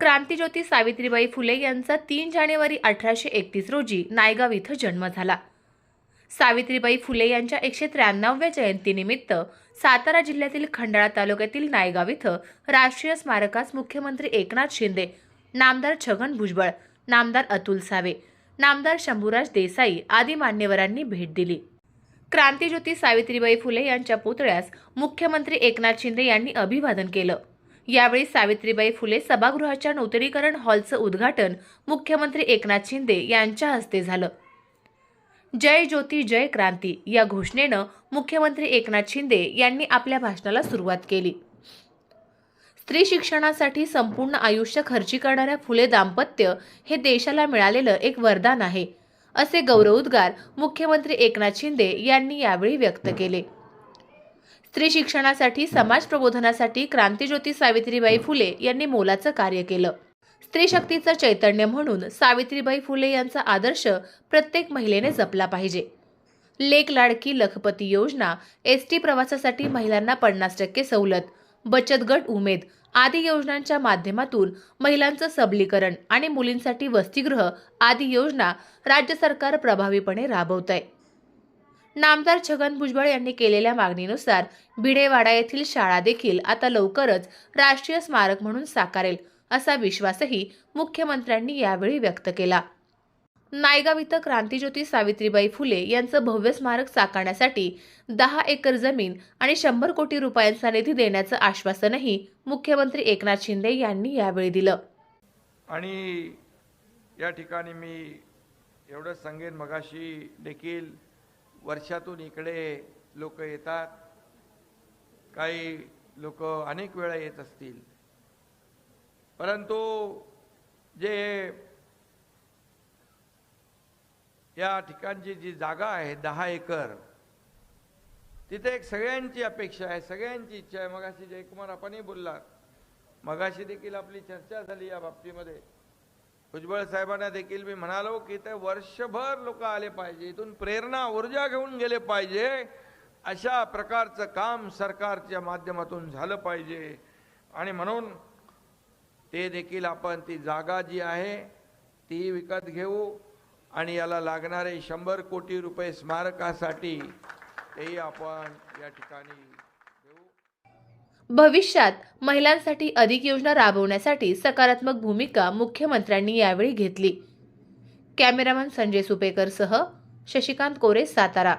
क्रांतीज्योती सावित्रीबाई फुले यांचा तीन जानेवारी अठराशे एकतीस रोजी नायगाव इथं जन्म झाला. सावित्रीबाई फुले यांच्या एकशे त्र्याण्णव्या जयंतीनिमित्त सातारा जिल्ह्यातील खंडाळा तालुक्यातील नायगाव इथं राष्ट्रीय स्मारकास मुख्यमंत्री एकनाथ शिंदे नामदार छगन भुजबळ नामदार अतुल सावे नामदार शंभूराज देसाई आदी मान्यवरांनी भेट दिली. क्रांतीज्योती सावित्रीबाई फुले यांच्या पुतळ्यास मुख्यमंत्री एकनाथ शिंदे यांनी अभिवादन केलं. यावेळी सावित्रीबाई फुले सभागृहाच्या नूतनीकरण हॉलचं उद्घाटन मुख्यमंत्री एकनाथ शिंदे यांच्या हस्ते झालं. जय ज्योती जय क्रांती या घोषणेनं मुख्यमंत्री एकनाथ शिंदे यांनी आपल्या भाषणाला सुरुवात केली. स्त्री शिक्षणासाठी संपूर्ण आयुष्य खर्ची करणाऱ्या फुले दाम्पत्य हे देशाला मिळालेलं एक वरदान आहे असे गौरवोद्गार मुख्यमंत्री एकनाथ शिंदे यांनी यावेळी व्यक्त केले. स्त्री शिक्षणासाठी समाज प्रबोधनासाठी क्रांतीज्योती सावित्रीबाई फुले यांनी मोलाचं कार्य केलं. स्त्री शक्तीचं चैतन्य म्हणून सावित्रीबाई फुले यांचा आदर्श प्रत्येक महिलेने जपला पाहिजे. लेक लाडकी लखपती योजना एस टी प्रवासासाठी महिलांना पन्नास टक्के सवलत बचत गट उमेद आदी योजनांच्या माध्यमातून महिलांचं सबलीकरण आणि मुलींसाठी वसतिगृह आदी योजना राज्य सरकार प्रभावीपणे राबवत आहे नामदार छगन भुजबळ यांनी केलेल्या मागणीनुसार भिडेवाडा येथील शाळा देखील आता लवकरच राष्ट्रीय स्मारक म्हणून साकारेल असा विश्वासही मुख्यमंत्र्यांनी यावेळी व्यक्त केला. नायगाव इथं क्रांतीज्योती सावित्रीबाई फुले यांचं भव्य स्मारक साकारण्यासाठी दहा एकर जमीन आणि शंभर कोटी रुपयांचा निधी देण्याचं आश्वासनही मुख्यमंत्री एकनाथ शिंदे यांनी यावेळी दिलं. आणि या ठिकाणी मी एवढंच सांगेन मगाशी देखील वर्षातून इकडे लोक येतात. काही लोक अनेक वेळा येत असतील. परंतु जे या ठिकाणची जी जागा आहे दहा एकर तिथे एक सगळ्यांची अपेक्षा आहे सगळ्यांची इच्छा आहे. मगाशी जयकुमार आपणही बोललात. मगाशी देखील आपली चर्चा झाली या बाबतीमध्ये. भुजबळ साहेबांना देखील मी म्हणालो की ते वर्षभर लोक आले पाहिजे इथून प्रेरणा ऊर्जा घेऊन गेले पाहिजे. अशा प्रकारचं काम सरकारच्या माध्यमातून झालं पाहिजे. आणि म्हणून ते देखील आपण ती जागा जी आहे ती विकत घेऊ आणि याला लागणारे शंभर कोटी रुपये स्मारकासाठी तेही आपण या ठिकाणी भविष्यात महिलांसाठी अधिक योजना राबवण्यासाठी सकारात्मक भूमिका मुख्यमंत्र्यांनी यावेळी घेतली. कॅमेरामॅन संजय सुपेकरसह शशिकांत कोरे सातारा.